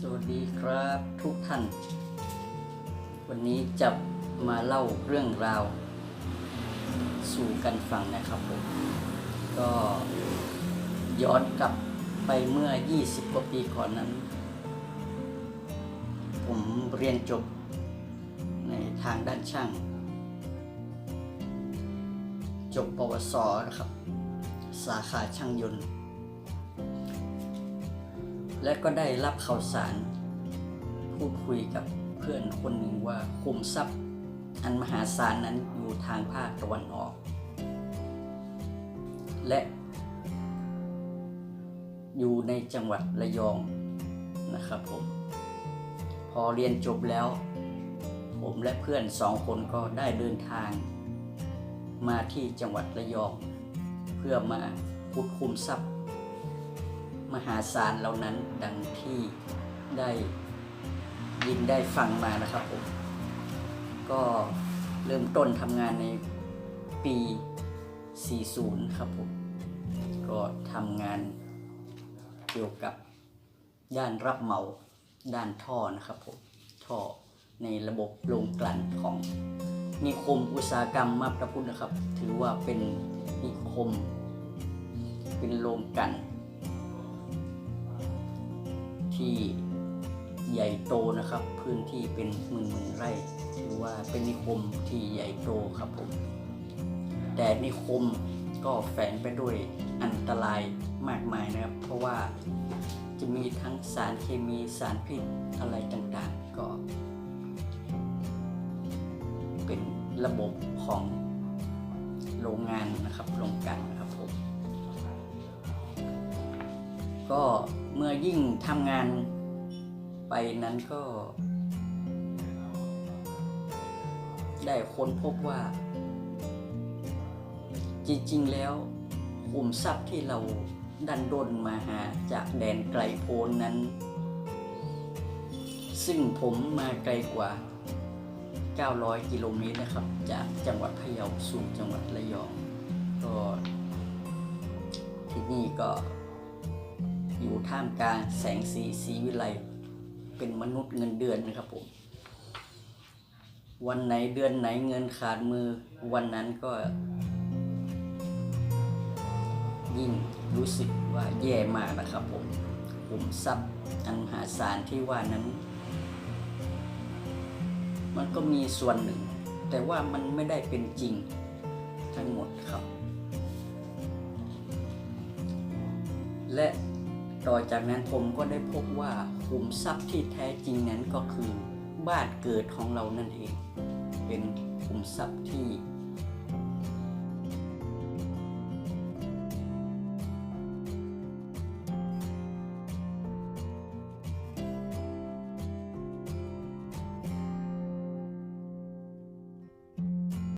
สวัสดีครับทุกท่าน วันนี้จะมาเล่าเรื่องราว สู่กันฟังนะครับผม ก็ย้อนกลับไปเมื่อ 20 กว่าปีก่อนนั้น ผมเรียนจบในทางด้านช่าง จบปวสนะครับ สาขาช่างยนต์ และก็ได้รับข่าวสาร พูดคุยกับเพื่อนคนหนึ่งว่าคุมทรัพย์อันมหาศาลนั้นอยู่ทางภาคตะวันออก และอยู่ในจังหวัดระยองนะครับผม พอเรียนจบแล้ว ผมและเพื่อนสองคนก็ได้เดินทาง มาที่จังหวัดระยอง เพื่อมาขุดคุมทรัพย์ มหาศาลเหล่านั้นดังที่ได้ยินได้ฟังมานะครับผม ก็เริ่มต้นทำงานในปี 40 ครับผม ก็ทำงานเกี่ยวกับด้านรับเหมาด้านท่อนะครับผม ท่อในระบบโรงกลั่นของนิคมอุตสาหกรรมมาบตาพุธนะครับ ถือว่าเป็นนิคม เป็นโรงกลั่น ที่ใหญ่โตนะครับ พื้นที่เป็นหมื่นหมื่นไร่ถือว่าเป็นนิคมที่ใหญ่โตครับผมแต่นิคมก็แฝงไปด้วยอันตรายมากมายนะครับ เพราะว่าจะมีทั้งสารเคมีสารพิษอะไรต่างๆ ก็ เป็นระบบของโรงงานนะครับโรงกลั่นนะครับผม ก็เมื่อยิ่งทำงานไปนั้นก็ ได้ค้นพบว่า จริงๆแล้วขุมทรัพย์ที่เราดันด้นมาหาจากแดนไกลโพ้นนั้น ซึ่งผมมาไกลกว่า 900 กิโลเมตรนะครับ จากจังหวัดพะเยาสู่จังหวัดระยอง ก็ที่นี่ก็ อยู่ท่ามกลางแสงสีสีวิไลเป็นมนุษย์เงินเดือนนะครับผม วันไหนเดือนไหนเงินขาดมือวันนั้นก็ ยิ่งรู้สึกว่าแย่มากนะครับผมขุมทรัพย์อันมหาศาลที่ว่านั้น มันก็มีส่วนหนึ่ง แต่ว่ามันไม่ได้เป็นจริงทั้งหมดครับ และ ต่อจากนั้นผมก็ได้พบว่าขุมทรัพย์ที่แท้จริงนั้นก็คือบ้านเกิดของเรานั่นเอง เป็นขุมทรัพย์ที่